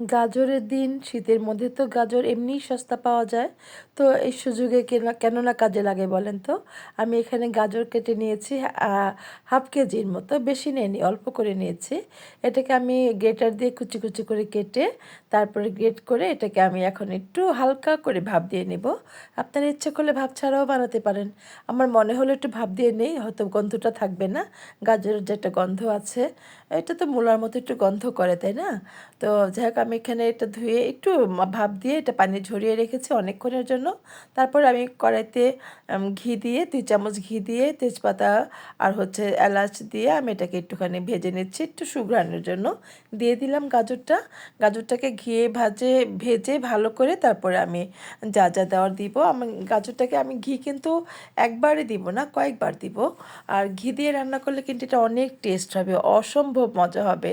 গাজরের দিন, শীতের মধ্যে তো গাজর এমনিই সস্তা পাওয়া যায়। তো এই সুযোগে কেন কেন না কাজে লাগে বলেন তো? আমি এখানে গাজর কেটে নিয়েছি হাফ কেজির মতো, বেশি নেয়নি অল্প করে নিয়েছি। এটাকে আমি গ্রেটার দিয়ে কুচি কুচি করে কেটে, তারপরে গ্রেট করে এটাকে আমি এখন একটু হালকা করে ভাপ দিয়ে নেব। আপনারা ইচ্ছে করলে ভাপ ছাড়াও বানাতে পারেন। আমার মনে হলো একটু ভাপ দিয়ে নেই, হয়তো গন্ধটা থাকবে না। গাজরের যে একটা গন্ধ আছে, এটা তো মূলার মতো একটু গন্ধ করে, তাই না? তো যাই হোক আমি এখানে এটা ধুয়ে একটু ভাপ দিয়ে এটা পানি ঝরিয়ে রেখেছি অনেকক্ষণের জন্য। তারপর আমি কড়াইতে ঘি দিয়ে, দুই চামচ ঘি দিয়ে, তেজপাতা আর হচ্ছে এলাচ দিয়ে আমি এটাকে একটুখানি ভেজে নিচ্ছি, একটু সুঘ্রাণের জন্য। দিয়ে দিলাম গাজরটা। গাজরটাকে ঘিয়ে ভাজে, ভেজে ভালো করে তারপরে আমি যা যা দেওয়ার দিব। আমি গাজরটাকে আমি ঘি কিন্তু একবারে দিব না, কয়েকবার দিব। আর ঘি দিয়ে রান্না করলে কিন্তু এটা অনেক টেস্ট হবে, অসম্ভব মজা হবে।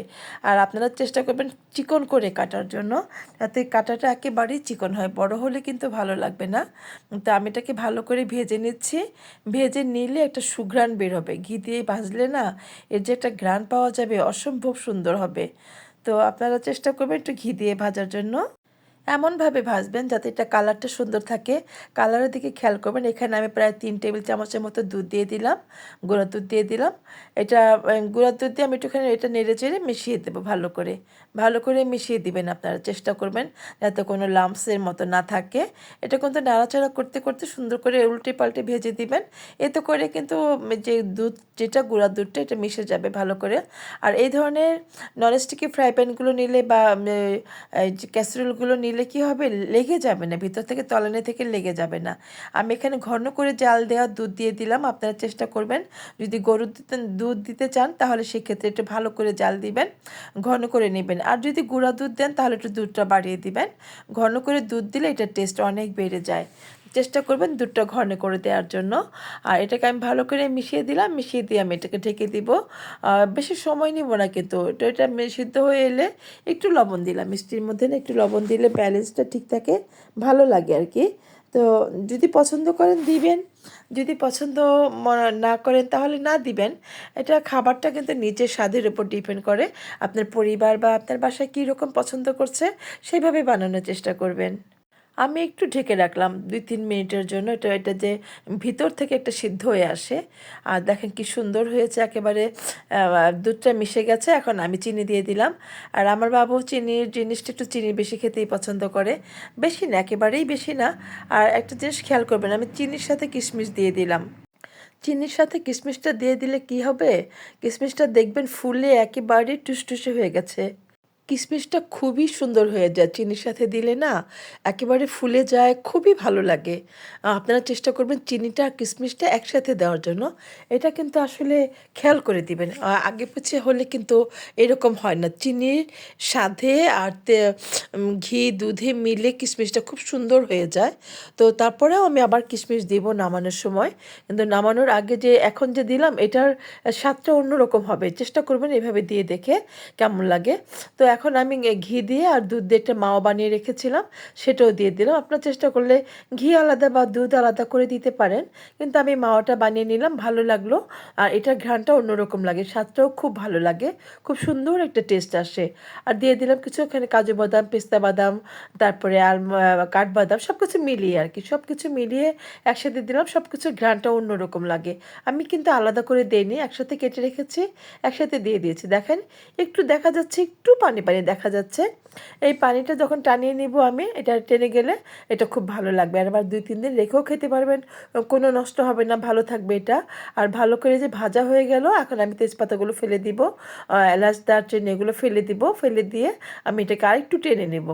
আর আপনারা চেষ্টা করবেন চিকন করে কাটার জন্য। যাতে কাটাটা একেবারেই চিকন হয়, বড় হলে কিন্তু ভালো লাগবে না। তো আমি এটাকে ভালো করে ভেজে নিচ্ছি। ভেজে নিলে একটা সুঘ্রাণ বের হবে। ঘি দিয়ে ভাজলে না এর যে একটা ঘ্রাণ পাওয়া যাবে, অসম্ভব সুন্দর হবে। তো আপনারা চেষ্টা করবেন একটু ঘি দিয়ে ভাজার জন্য। এমনভাবে ভাজবেন যাতে এটা কালারটা সুন্দর থাকে। কালারের দিকে খেয়াল করবেন, এখানে আমি প্রায় তিন টেবিল চামচের মতো দুধ দিয়ে দিলাম, গুঁড়া দুধ দিয়ে দিলাম। এটা গুঁড়া দুধ দিয়ে আমি একটুখানি এটা নেড়ে চেড়ে মিশিয়ে দেবো ভালো করে। ভালো করে মিশিয়ে দিবেন আপনারা, চেষ্টা করবেন যাতে কোনো লাম্পসের মতো না থাকে। এটা কিন্তু নাড়াচাড়া করতে করতে সুন্দর করে উল্টে পাল্টে ভেজে দিবেন। এতে করে কিন্তু যে দুধ যেটা গুঁড়া দুধটা, এটা মিশে যাবে ভালো করে। আর এই ধরনের ননস্টিকি ফ্রাই প্যানগুলো নিলে বা ক্যাসেরোলগুলো নিলে কি হবে? লেগে যাবে না, ভিতর থেকে তলানি থেকে লেগে যাবে না। আমি এখানে ঘন করে জাল দেওয়া দুধ দিয়ে দিলাম, আপনারা চেষ্টা করবেন। যদি গরুর দুধ দিতে চান, তাহলে সেক্ষেত্রে একটু ভালো করে জাল দিবেন, ঘন করে নেবেন। আর যদি গুঁড়া দুধ দেন, তাহলে একটু দুধটা বাড়িয়ে দিবেন। ঘন করে দুধ দিলে এটার টেস্ট অনেক বেড়ে যায়। চেষ্টা করবেন দুধটা ঘন করে দেওয়ার জন্য। আর এটাকে আমি ভালো করে মিশিয়ে দিলাম, মিশিয়ে দিয়ে আমি এটাকে ঢেকে দিব। বেশি সময় নিব না কিন্তু এটা এটা সিদ্ধ হয়ে এলে একটু লবণ দিলাম। মিষ্টির মধ্যে না একটু লবণ দিলে ব্যালেন্সটা ঠিক থাকে, ভালো লাগে আর কি। তো যদি পছন্দ করেন দিবেন, যদি পছন্দ না করেন তাহলে না দিবেন। এটা খাবারটা কিন্তু নিজের স্বাদের উপর ডিপেন্ড করে। আপনার পরিবার বা আপনার বাসায় কী রকম পছন্দ করছে, সেইভাবে বানানোর চেষ্টা করবেন। আমি একটু ঢেকে রাখলাম দুই তিন মিনিটের জন্য। এটা এটা যে ভিতর থেকে একটা সিদ্ধ হয়ে আসে। আর দেখেন কি সুন্দর হয়েছে একেবারে দুধটা মিশে গেছে। এখন আমি চিনি দিয়ে দিলাম। আর আমার বাবু চিনির জিনিসটা একটু চিনি বেশি খেতেই পছন্দ করে। বেশি না, একেবারেই বেশি না। আর একটা জিনিস খেয়াল করবেন, আমি চিনির সাথে কিশমিশ দিয়ে দিলাম। চিনির সাথে কিশমিশটা দিয়ে দিলে কি হবে? কিশমিশটা দেখবেন ফুলে একেবারে টুসটুসে হয়ে গেছে। কিশমিশটা খুবই সুন্দর হয়ে যায়। চিনির সাথে দিলে না একেবারে ফুলে যায়, খুবই ভালো লাগে। আপনারা চেষ্টা করবেন চিনিটা আর কিশমিশটা একসাথে দেওয়ার জন্য। এটা কিন্তু আসলে খেয়াল করে দিবেন। আগে পিছিয়ে হলে কিন্তু এরকম হয় না। চিনির সাথে আর ঘি, দুধে মিলে কিশমিশটা খুব সুন্দর হয়ে যায়। তো তারপরেও আমি আবার কিশমিশ দিব নামানোর সময়। কিন্তু নামানোর আগে যে, এখন যে দিলাম, এটার স্বাদটা অন্যরকম হবে। চেষ্টা করবেন এভাবে দিয়ে দেখে কেমন লাগে। তো এখন আমি ঘি দিয়ে আর দুধ দিয়ে একটা মাও বানিয়ে রেখেছিলাম, সেটাও দিয়ে দিলাম। আপনার চেষ্টা করলে ঘি আলাদা বা দুধ আলাদা করে দিতে পারেন, কিন্তু আমি মাওয়াটা বানিয়ে নিলাম, ভালো লাগল। আর এটার ঘ্রাণটা অন্যরকম লাগে, স্বাদটাও খুব ভালো লাগে, খুব সুন্দর একটা টেস্ট আসে। আর দিয়ে দিলাম কিছু ওখানে কাজু বাদাম, পেস্তা বাদাম, তারপরে আর কাঠবাদাম সব কিছু মিলিয়ে আর কি সব কিছু মিলিয়ে একসাথে দিলাম সব কিছুর ঘ্রাণটা অন্যরকম লাগে। আমি কিন্তু আলাদা করে দেইনি, একসাথে কেটে রেখেছি, একসাথে দিয়ে দিয়েছি। দেখেন, একটু দেখা যাচ্ছে একটু পানি পানি দেখা যাচ্ছে। এই পানিটা যখন টানিয়ে নিব আমি, এটা টেনে গেলে এটা খুব ভালো লাগবে। আর আবার দুই তিন দিন রেখেও খেতে পারবেন। কোনো নষ্ট হবে না, ভালো থাকবে এটা। আর ভালো করে যে ভাজা হয়ে গেল, এখন আমি তেজপাতাগুলো ফেলে দিব এলাচ, দারচিনি এগুলো ফেলে দিব। ফেলে দিয়ে আমি এটাকে আরেকটু টেনে নেব।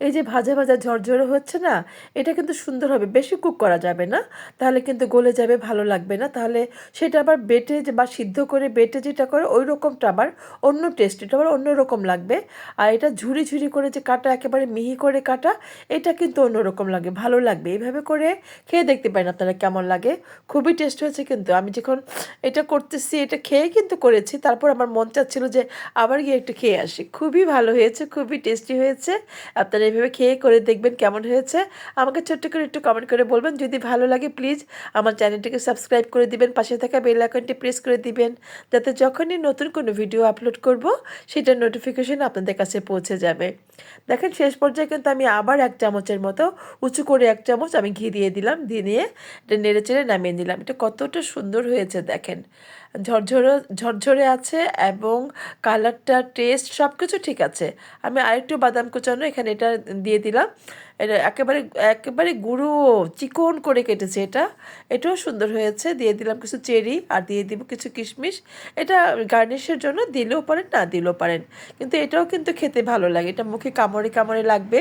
এই যে ভাজা ভাজা ঝরঝরে হচ্ছে না, এটা কিন্তু সুন্দর হবে। বেশি কুক করা যাবে না, তাহলে কিন্তু গলে যাবে, ভালো লাগবে না। তাহলে সেটা আবার বেটে বা সিদ্ধ করে বেটে যেটা করে ওই রকমটা আবার অন্য টেস্ট এটা আবার অন্য রকম লাগবে। আর এটা ঝুরি ঝুরি করে যে কাটা, একেবারে মিহি করে কাটা, এটা কিন্তু অন্যরকম লাগে, ভালো লাগবে। এইভাবে করে খেয়ে দেখতে পারেন আপনারা কেমন লাগে। খুবই টেস্ট হয়েছে কিন্তু। আমি যখন এটা করতেছি, এটা খেয়ে কিন্তু করেছি, তারপর আমার মন চাচ্ছিল যে আবার গিয়ে একটু খেয়ে আসি। খুবই ভালো হয়েছে, খুবই টেস্টি হয়েছে। আপনারা এইভাবে খেয়ে করে দেখবেন কেমন হয়েছে। আমাকে ছোট্ট করে একটু কমেন্ট করে বলবেন। যদি ভালো লাগে প্লিজ আমার চ্যানেলটিকে সাবস্ক্রাইব করে দিবেন। পাশে থাকা বেল আইকনটি প্রেস করে দিবেন। যাতে যখনই নতুন কোনো ভিডিও আপলোড করব, সেটার নোটিফিকেশন আপনাদের কাছে পৌঁছে যাবে। দেখেন, শেষ পর্যায়ে কিন্তু আমি আবার এক চামচের মতো, উঁচু করে এক চামচ আমি ঘি দিয়ে দিলাম। দিয়ে নিয়ে এটা নেড়ে চেড়ে নামিয়ে নিলাম। এটা কতটা সুন্দর হয়েছে, দেখেন। ঝরঝরে ঝরঝরে আছে এবং কালারটা টেস্ট সব কিছু ঠিক আছে। আমি আরেকটু বাদাম কুচানো এখানে এটা দিয়ে দিলাম। এটা একেবারে একেবারে গুঁড়ো, চিকন করে কেটেছে এটা। এটাও সুন্দর হয়েছে। দিয়ে দিলাম কিছু চেরি আর দিয়ে দিব কিছু কিশমিশ। এটা গার্নিশের জন্য দিলেও পারেন, না দিলেও পারেন। কিন্তু এটাও কিন্তু খেতে ভালো লাগে। এটা মুখে কামড়ে কামড়ে লাগবে।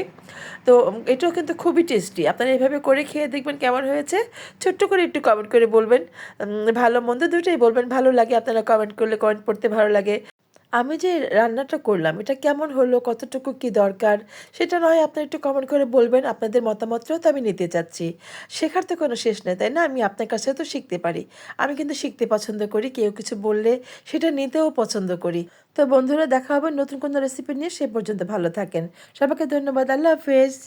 তো এটাও কিন্তু খুবই টেস্টি আপনারা এভাবে করে খেয়ে দেখবেন কেমন হয়েছে। ছোট্ট করে একটু কমেন্ট করে বলবেন। ভালো মন্দ দুটোই বলবেন। ভালো লাগে? আপনারা কমেন্ট করলে কমেন্ট পড়তে ভালো লাগে। আমি যে রান্নাটা করলাম, এটা কেমন হলো? কতটুকু কি দরকার? সেটা নয়, আপনারা একটু কমেন্ট করে বলবেন। আপনাদের মতামতটাও তো আমি নিতে চাচ্ছি। শেখার তো কোনো শেষ নেই, তাই না? আমি আপনার কাছেও তো শিখতে পারি। আমি কিন্তু শিখতে পছন্দ করি, কেউ কিছু বললে সেটা নিতেও পছন্দ করি। তো বন্ধুরা, দেখা হবে নতুন কোনো রেসিপি নিয়ে। সে পর্যন্ত ভালো থাকেন। সবাইকে ধন্যবাদ। আল্লাহ হাফেজ।